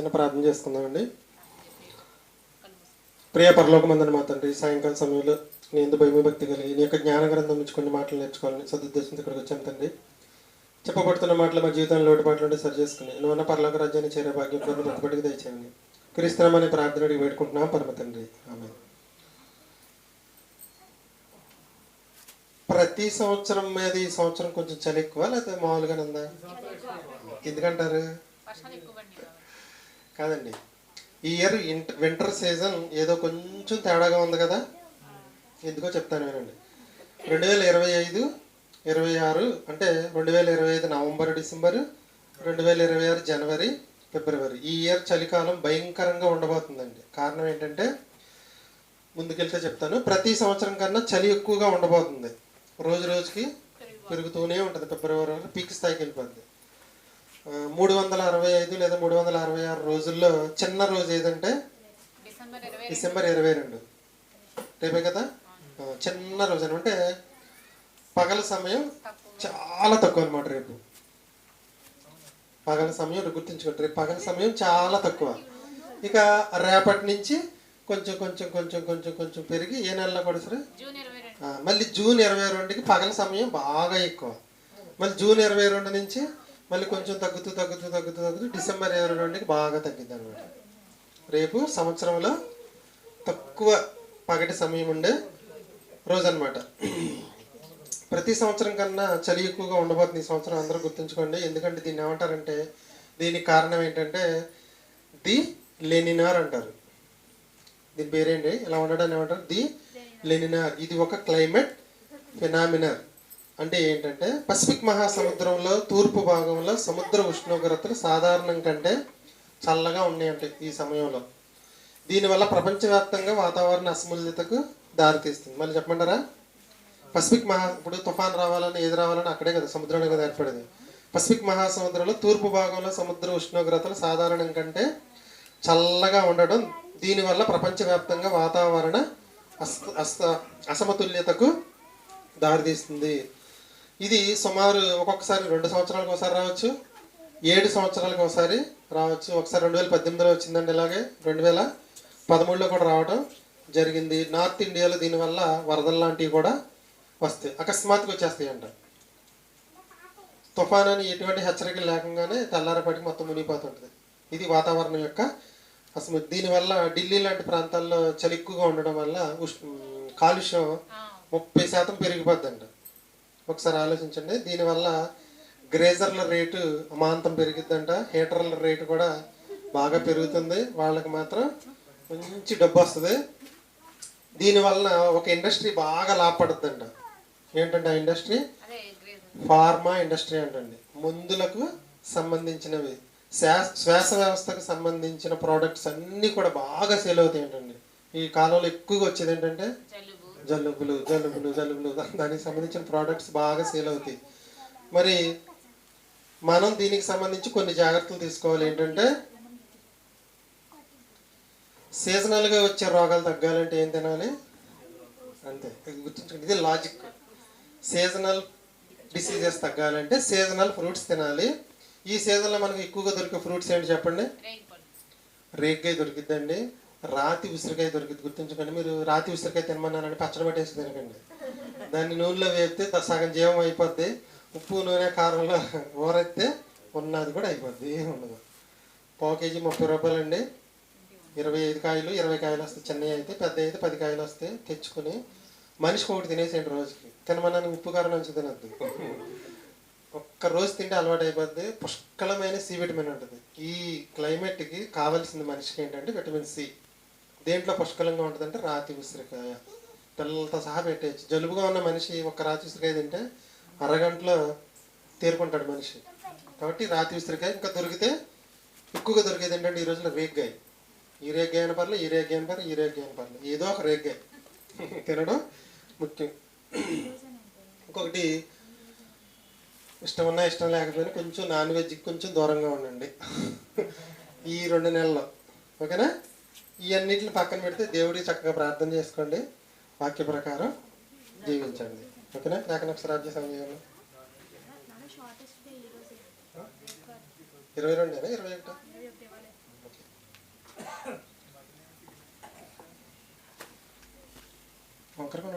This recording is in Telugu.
చిన్న ప్రార్థన చేసుకుందామండి ప్రియ పరలోకమందని మా తండ్రి సాయంకాల సమయంలో నీ ఎందు భయమి భక్తి కలిగి నీ యొక్క జ్ఞాన గ్రంథం నుంచి కొన్ని మాటలు నేర్చుకోవాలని సదుద్దేశంతో ఇక్కడికి వచ్చాను తండ్రి. చెప్పబడుతున్న మాటలు మా జీవితంలో లోటుపాట్లు ఉంటే సరి చేసుకుని నువ్వు ఉన్న పరలోక రాజ్యాన్ని చేరే భాగ్యం కొన్ని బతుపడికి దయచేయండి క్రీస్తునామని ప్రార్థన అడిగి వేడుకుంటున్నాం పరమ తండ్రి. ఆమె ప్రతి సంవత్సరం మీద ఈ సంవత్సరం కొంచెం చలి ఎక్కువ లేకపోతే మామూలుగానే ఉందా? ఎందుకంటారు వర్షాలు ఎక్కువ పడినాయి కాబట్టి. కాదండి. ఈ ఇయర్ వింటర్ సీజన్ ఏదో కొంచెం తేడాగా ఉంది కదా? ఎందుకో చెప్తాను వినండి. రెండు వేల ఇరవై ఐదు ఇరవై ఆరు అంటే రెండు వేల ఇరవై ఐదు నవంబర్ డిసెంబర్ రెండు వేల ఇరవై ఆరు జనవరి ఫిబ్రవరి. ఈ ఇయర్ చలికాలం భయంకరంగా ఉండబోతుందండి. కారణం ఏంటంటే ముందుకెళ్తే చెప్తాను. ప్రతి సంవత్సరం కన్నా చలి ఎక్కువగా ఉండబోతుంది. రోజు రోజుకి పెరుగుతూనే ఉంటుంది. ఫిబ్రవరి వరకు పీక్ స్థాయికి వెళ్ళిపోద్ది. ఆ, మూడు వందల అరవై ఐదు లేదా మూడు వందల అరవై ఆరు రోజుల్లో చిన్న రోజు ఏదంటే? డిసెంబర్ ఇరవై రెండు. రేపే కదా? చిన్న రోజు అంటే పగల సమయం చాలా తక్కువ అనమాట రేపు. పగల సమయం గుర్తుంచుకోండి రేపు పగల సమయం చాలా తక్కువ. ఇక రేపటి నుంచి కొంచెం కొంచెం కొంచెం కొంచెం కొంచెం పెరిగి ఏ నెలలో కూడా సరే? మళ్ళీ జూన్ ఇరవై రెండుకి పగల సమయం బాగా ఎక్కువ. మళ్ళీ జూన్ ఇరవై రెండు నుంచి మళ్ళీ కొంచెం తగ్గుతూ తగ్గుతూ తగ్గుతూ తగ్గుతూ డిసెంబర్ ఇరవై రెండుకి బాగా తగ్గింది అనమాట రేపు సంవత్సరంలో తక్కువ పగటి సమయం ఉండే రోజు అనమాట ప్రతి సంవత్సరం కన్నా చలి ఎక్కువగా ఉండబోతుంది ఈ సంవత్సరం అందరూ గుర్తుంచుకోండి. ఎందుకంటే దీన్ని ఏమంటారంటే దీనికి కారణం ఏంటంటే ది లెనినార్ అంటారు. దీని పేరేంటి? ఇలా ఉండడం ఏమంటారు? ది లెనినార్. ఇది ఒక క్లైమేట్ ఫినామినర్ అంటే ఏంటంటే పసిఫిక్ మహాసముద్రంలో తూర్పు భాగంలో సముద్ర ఉష్ణోగ్రతలు సాధారణం కంటే చల్లగా ఉన్నాయంట ఈ సమయంలో. దీనివల్ల ప్రపంచవ్యాప్తంగా వాతావరణ అసమతుల్యతకు దారితీస్తుంది. మళ్ళీ చెప్పమంటారా? పసిఫిక్ మహా ఇప్పుడు తుఫాన్ రావాలని ఏది రావాలని అక్కడే కదా సముద్రంలో కదా ఏర్పడేది. పసిఫిక్ మహాసముద్రంలో తూర్పు భాగంలో సముద్ర ఉష్ణోగ్రతలు సాధారణం కంటే చల్లగా ఉండడం దీనివల్ల ప్రపంచవ్యాప్తంగా వాతావరణ అస్త అస్త అసమతుల్యతకు దారితీస్తుంది. ఇది సుమారు ఒక్కొక్కసారి రెండు సంవత్సరాలకు ఒకసారి రావచ్చు. ఏడు సంవత్సరాలకు ఒకసారి రావచ్చు. ఒకసారి రెండు వేల పద్దెనిమిదిలో వచ్చిందండి ఇలాగే. రెండు వేల పదమూడులో కూడా రావడం జరిగింది. నార్త్ ఇండియాలో దీనివల్ల వరదలు లాంటివి కూడా వస్తాయి. అకస్మాత్తుగా వచ్చేస్తాయి అంట తుఫాన్ అని ఎటువంటి హెచ్చరికలు లేకుండానే తెల్లారపాటికి మొత్తం మునిగిపోతుంటుంది. ఇది వాతావరణం యొక్క అసలు దీనివల్ల ఢిల్లీ లాంటి ప్రాంతాల్లో చలి ఎక్కువగా ఉండడం వల్ల ఉష్ కాలుష్యం ముప్పై శాతం పెరిగిపోద్దంట. ఒకసారి ఆలోచించండి. దీనివల్ల గ్రేజర్ల రేటు అమాంతం పెరిగిద్దంట. హీటర్ల రేటు కూడా బాగా పెరుగుతుంది. వాళ్ళకి మాత్రం మంచి డబ్బు వస్తుంది. దీనివల్ల ఒక ఇండస్ట్రీ బాగా లాభపడుతుందంట ఏంటంటే ఆ ఇండస్ట్రీ? ఫార్మా ఇండస్ట్రీ అంటండి. మందులకు సంబంధించినవి. శ్వాస శ్వాస వ్యవస్థకు సంబంధించిన ప్రోడక్ట్స్ అన్నీ కూడా బాగా సేల్ అవుతాయి ఏంటండి ఈ కాలంలో ఎక్కువగా వచ్చేది ఏంటంటే? జలుబులు జలుబులు జలుబులు. దానికి సంబంధించిన ప్రోడక్ట్స్ బాగా సేల్ అవుతాయి. మరి మనం దీనికి సంబంధించి కొన్ని జాగ్రత్తలు తీసుకోవాలి. ఏంటంటే సీజనల్గా వచ్చే రోగాలు తగ్గాలంటే ఏం తినాలి? అంతే. గుర్తుంచుకోండి ఇది లాజిక్ సీజనల్ డిసీజెస్ తగ్గాలంటే సీజనల్ ఫ్రూట్స్ తినాలి. ఈ సీజన్లో మనకు ఎక్కువగా దొరికే ఫ్రూట్స్ ఏంటి చెప్పండి? రేగి పళ్ళు రేగ్గాయ దొరికిద్దండి. రాతి ఉసిరికాయ దొరికింది. గుర్తుంచుకోండి మీరు రాతి ఉసిరికాయ తినమన్నారని పచ్చడి పట్టేసి తినకండి. దాన్ని నూనెలో వేపితే సగం జీవం అయిపోద్ది. ఉప్పు నూనె కారంలో ఊరెత్తే ఉన్నది కూడా అయిపోద్ది ఏం ఉండదు. పావు కేజీ ముప్పై రూపాయలు అండి ఇరవై ఐదు కాయలు ఇరవై కాయలు వస్తాయి. చిన్నవి అయితే పెద్ద అయితే పది కాయలు వస్తాయి తెచ్చుకుని. మనిషికి ఒకటి తినేసేయండి రోజుకి. తినమన్నాను ఉప్పు కారం నుంచి తినద్దు. ఒక్క రోజు తింటే అలవాటు అయిపోద్ది. పుష్కలమైన సి విటమిన్ ఉంటుంది. ఈ క్లైమేట్కి కావాల్సింది మనిషికి ఏంటంటే విటమిన్ సి. దేంట్లో పుష్కలంగా ఉంటుందంటే రాతి ఉసిరికాయ. పిల్లలతో సహా పెట్టేయచ్చు. జలుబుగా ఉన్న మనిషి ఒక రాతి ఉసిరికాయ తింటే అరగంటలో తేరుకుంటాడు మనిషి. కాబట్టి రాతి ఉసిరికాయ ఇంకా దొరికితే ఎక్కువగా దొరికేది ఏంటంటే ఈ రోజుల్లో రేగ్గాయ. ఈ రేగ్గాయ అని పర్లేదు ఈ రేగ్గాయ అని పర్లేదు ఈ రేగ్గాయ అని పర్లేదు ఏదో ఒక రేగ్గాయ. తినడం ముఖ్యం. ఇంకొకటి ఇష్టం ఉన్నా ఇష్టం లేకపోయినా కొంచెం నాన్ వెజ్కి కొంచెం దూరంగా ఉండండి. ఈ రెండు నెలల్లో. ఓకేనా? ఇవన్నిటిని పక్కన పెడితే దేవుడి చక్కగా ప్రార్థన చేసుకోండి. వాక్య ప్రకారం జీవించండి. ఓకేనా? నాకు ఒకసారి రాజ్య సమయంలో. ఇరవై రెండేనా? ఇరవై ఒకటి? ఒకరికి